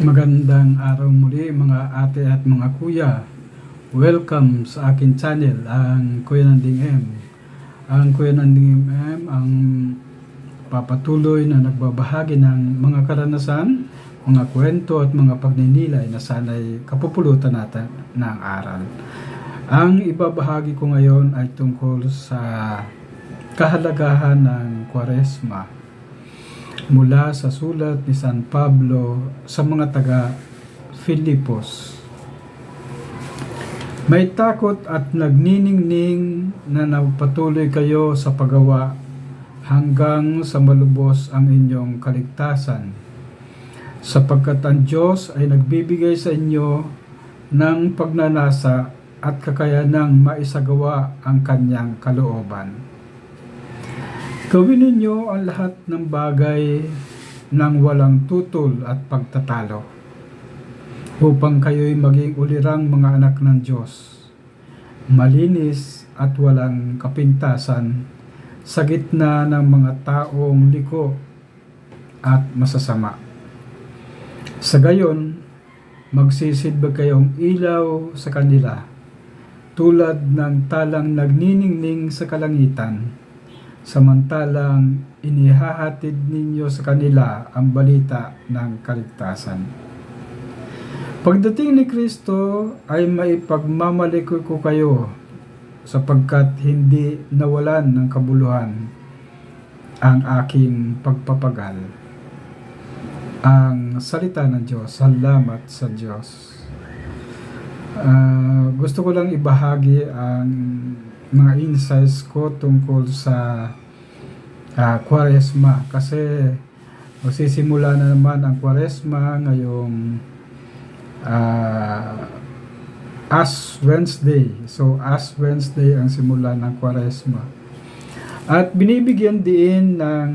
Magandang araw muli mga ate at mga kuya. Welcome sa akin channel, ang Kuya Nanding M. Ang Kuya Nanding M ang papatuloy na nagbabahagi ng mga karanasan, mga kwento at mga pagninilay na sana'y kapupulutan natin ng aral. Ang ibabahagi ko ngayon ay tungkol sa kahalagahan ng kwaresma mula sa sulat ni San Pablo sa mga taga Filipos. May takot at nagniningning na napatuloy kayo sa paggawa hanggang sa malubos ang inyong kaligtasan. Sapagkat ang Diyos ay nagbibigay sa inyo ng pagnanasa at kakayanang maisagawa ang kanyang kalooban. Gawin ninyo ang lahat ng bagay ng walang tutol at pagtatalo upang kayo'y maging ulirang mga anak ng Diyos, malinis at walang kapintasan sa gitna ng mga taong liko at masasama. Sa gayon, magsisidba kayong ilaw sa kanila tulad ng talang nagniningning sa kalangitan samantalang inihahatid ninyo sa kanila ang balita ng kaligtasan. Pagdating ni Kristo ay maipagmamalikoy ko kayo sapagkat hindi nawalan ng kabuluhan ang aking pagpapagal. Ang salita ng Diyos. Salamat sa Diyos. Ah, gusto ko lang ibahagi ang mga insights ko tungkol sa uh, Kwaresma kasi magsisimula na naman ang Kwaresma ngayong uh, Ash Wednesday. So Ash Wednesday ang simula ng Kwaresma. At binibigyan din ng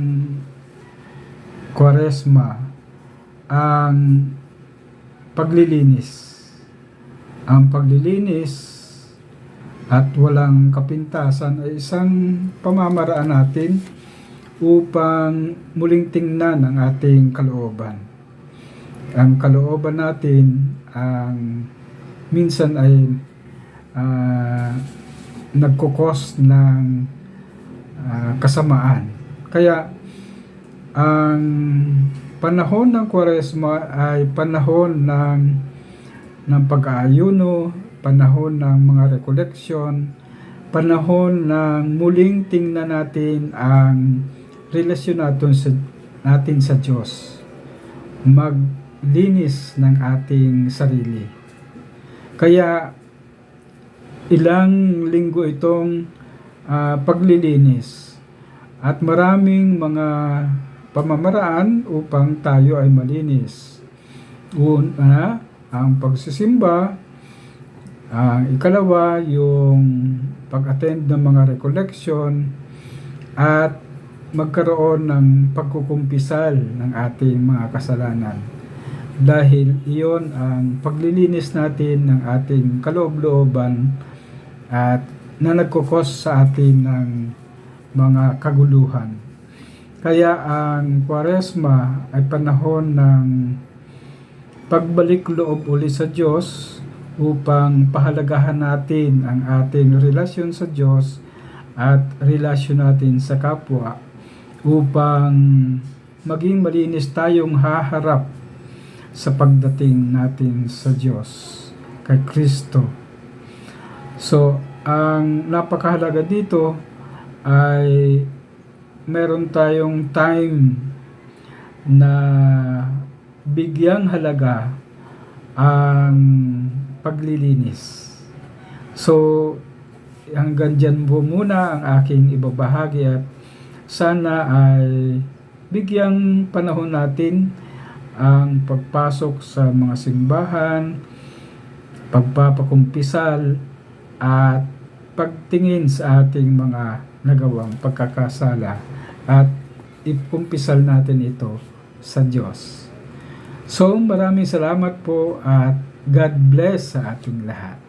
Kwaresma ang paglilinis. Ang paglilinis at walang kapintasan ay isang pamamaraan natin upang muling tingnan ang ating kalooban. Ang kalooban natin ang minsan ay uh, nagkukos ng uh, kasamaan. Kaya ang panahon ng Kwaresma ay panahon ng ng pag-aayuno, panahon ng mga recollection, panahon ng muling tingnan natin ang relasyon natin sa, natin sa Diyos. Maglinis ng ating sarili. Kaya ilang linggo itong uh, paglilinis at maraming mga pamamaraan upang tayo ay malinis. Una, ang pagsisimba, ang ikalawa, yung pag-attend ng mga recollection at magkaroon ng pagkukumpisal ng ating mga kasalanan. Dahil iyon ang paglilinis natin ng ating kaloob-looban at na nagkukos sa atin ng mga kaguluhan. Kaya ang Kwaresma ay panahon ng pagbalik loob uli sa Diyos upang pahalagahan natin ang ating relasyon sa Diyos at relasyon natin sa kapwa upang maging malinis tayong haharap sa pagdating natin sa Diyos kay Kristo. So, ang napakahalaga dito ay meron tayong time na bigyang halaga ang paglilinis. So, hanggang dyan po muna ang aking ibabahagi at sana ay bigyang panahon natin ang pagpasok sa mga simbahan, pagpapakumpisal, at pagtingin sa ating mga nagawang pagkakasala at ikumpisal natin ito sa Diyos. So maraming salamat po at God bless sa ating lahat.